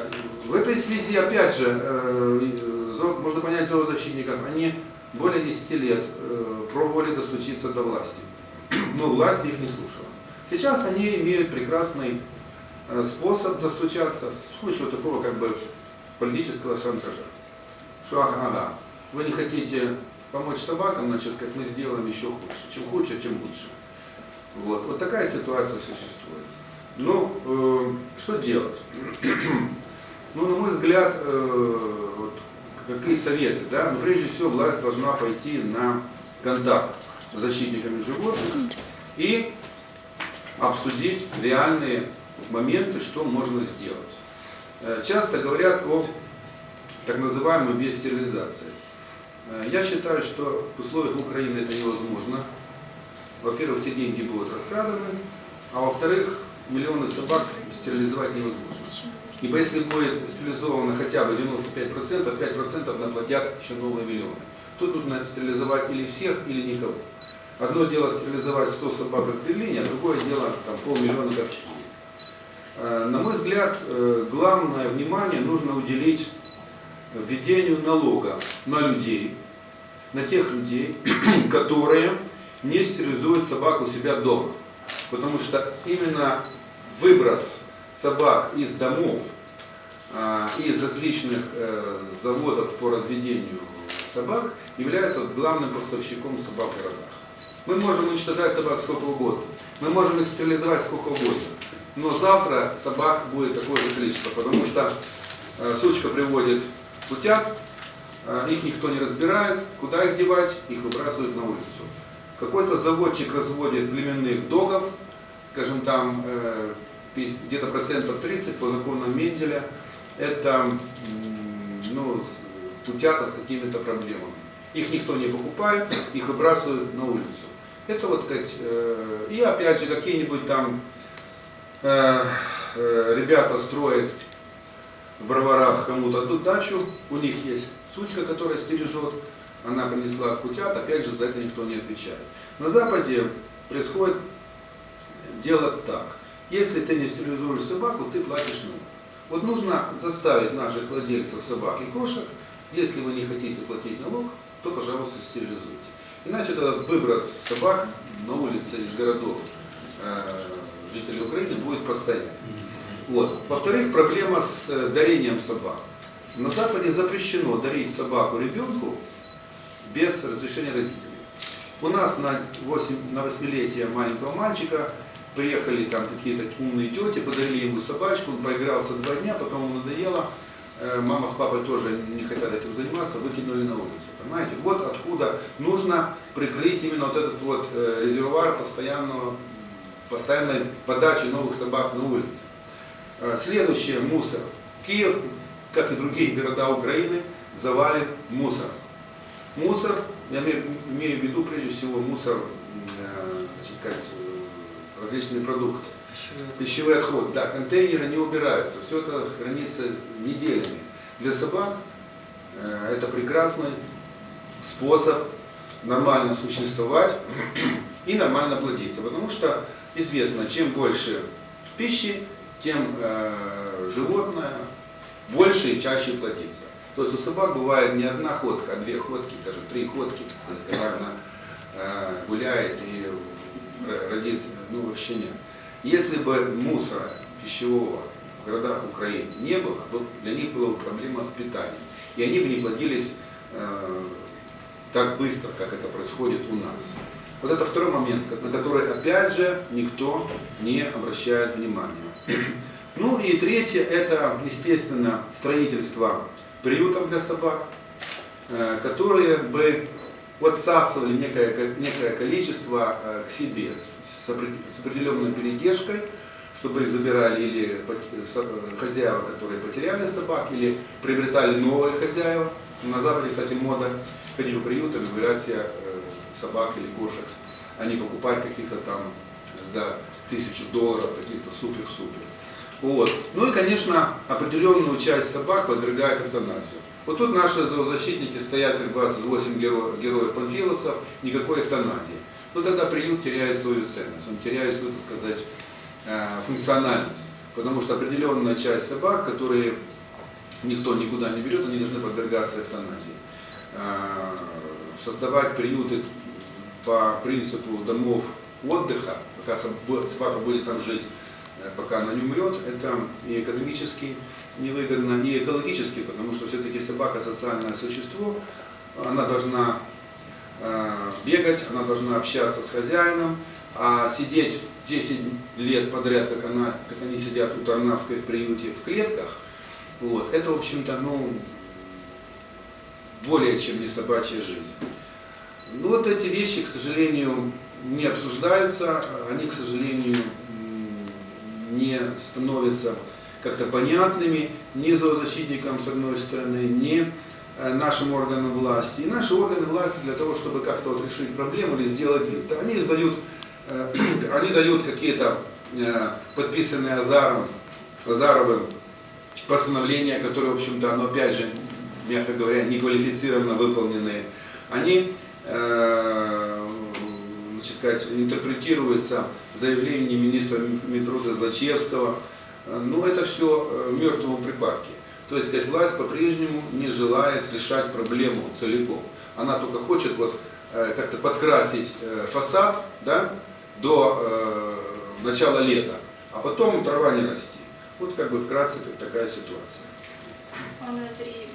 Э, В этой связи, опять же, э, зо- можно понять зоозащитников, они более 10 лет э, пробовали достучиться до власти, но власть их не слушала. Сейчас они имеют прекрасный э, способ достучаться с помощью вот такого как бы политического шантажа. Что, ага, ага, вы не хотите помочь собакам, значит, как мы сделаем еще хуже. Чем хуже, тем лучше. Вот, вот такая ситуация существует. Ну, э, что делать? ну, на мой взгляд, э, вот, какие советы, да? Ну, прежде всего, власть должна пойти на контакт с защитниками животных и обсудить реальные моменты, что можно сделать. Э, Часто говорят о так называемой биостерилизации. Э, Я считаю, что в условиях Украины это невозможно. Во-первых, все деньги будут раскраданы, а во-вторых, миллионы собак стерилизовать невозможно. Ибо если будет стерилизовано хотя бы 95%, 5% наплодят еще новые миллионы. Тут нужно стерилизовать или всех, или никого. Одно дело стерилизовать 100 собак в Берлине, а другое дело там, полмиллиона как. Э, На мой взгляд, э, главное внимание нужно уделить введению налога на людей, на тех людей, которые не стерилизуют собак у себя дома. Потому что именно выброс собак из домов, из различных э, заводов по разведению собак является вот главным поставщиком собак в городах. Мы можем уничтожать собак сколько угодно, мы можем их стерилизовать сколько угодно, но завтра собак будет такое же количество, потому что э, сучка приводит утят, э, их никто не разбирает, куда их девать, их выбрасывают на улицу. Какой-то заводчик разводит племенных догов, скажем там где-то процентов 30 по законам Менделя, это ну, с- утята с какими-то проблемами. Их никто не покупает, их выбрасывают на улицу. Это вот, сказать, э, и опять же какие-нибудь там э, э, ребята строят в броварах кому-то тут дачу, у них есть сучка, которая стережет, она принесла кутят, опять же за это никто не отвечает. На Западе происходит дело так. Если ты не стерилизуешь собаку, ты платишь налог. Вот нужно заставить наших владельцев собак и кошек, если вы не хотите платить налог, то, пожалуйста, стерилизуйте. Иначе этот выброс собак на улице из городов э, жителей Украины будет постоянным. Вот. Во-вторых, проблема с э, дарением собак. На Западе запрещено дарить собаку ребенку без разрешения родителей. У нас на 8, на 8-летие маленького мальчика приехали там какие-то умные тети, подарили ему собачку, он поигрался два дня, потом ему надоело, э, мама с папой тоже не хотят этим заниматься, выкинули на улицу. Понимаете? Вот откуда нужно прикрыть именно вот этот вот э, резервуар постоянного, постоянной подачи новых собак на улице. Э, Следующее – мусор. Киев, как и другие города Украины, завален мусором. Мусор, я имею, в виду прежде всего мусор, значит, как, различные продукты. Пищевые отходы, да, контейнеры не убираются, все это хранится неделями. Для собак э, это прекрасный способ нормально существовать и нормально плодиться, потому что известно, чем больше пищи, тем э, животное больше и чаще плодится. То есть у собак бывает не одна ходка, а две ходки, даже три ходки, так сказать, когда она э, гуляет и р- родит, ну вообще нет. Если бы мусора пищевого в городах Украины не было, то для них была бы проблема с питанием. И они бы не плодились э, так быстро, как это происходит у нас. Вот это второй момент, на который опять же никто не обращает внимания. Ну и третье, это, естественно, строительство приютов для собак, э, которые бы отсасывали некое, ко- некое количество э, к себе с, с опре- с определенной передержкой, чтобы их забирали или э, хозяева, которые потеряли собак, или приобретали новые хозяева. На Западе, кстати, мода ходить в приют и выбирать себе э, собак или кошек, а не покупать каких-то там за тысячу долларов каких-то супер-супер. Вот. Ну и, конечно, определенную часть собак подвергают эвтаназию. Вот тут наши зоозащитники стоят, как 28 героев, героев панфиловцев, никакой эвтаназии. Ну тогда приют теряет свою ценность, он теряет свою, так сказать, э, функциональность. Потому что определенная часть собак, которые никто никуда не берет, они должны подвергаться эвтаназии. А, Создавать приюты по принципу домов отдыха, пока соб- собака будет там жить, э, пока она не умрет, это и экономически невыгодно, и экологически, потому что все-таки собака социальное существо, она должна э, бегать, она должна общаться с хозяином, а сидеть 10 лет подряд, как, она, как они сидят у Тарнавской в приюте в клетках, вот, это, в общем-то, ну, более чем не собачья жизнь. Ну, вот эти вещи, к сожалению, не обсуждаются, они, к сожалению, не становятся как-то понятными ни зоозащитникам, с одной стороны, ни э, нашим органам власти. И наши органы власти для того, чтобы как-то вот решить проблему или сделать вид, они издают, э, они дают какие-то э, подписанные Азаром, Азаровым постановления, которые, в общем-то, оно опять же, мягко говоря, неквалифицированно выполненные, они э, сказать, интерпретируются заявлениями министра Митрода Злачевского. Э, Но это все мертвому припарке. То есть, сказать, власть по-прежнему не желает решать проблему целиком. Она только хочет вот э, как-то подкрасить э, фасад да, до э, начала лета, а потом трава не расти. Вот как бы вкратце такая ситуация. Ви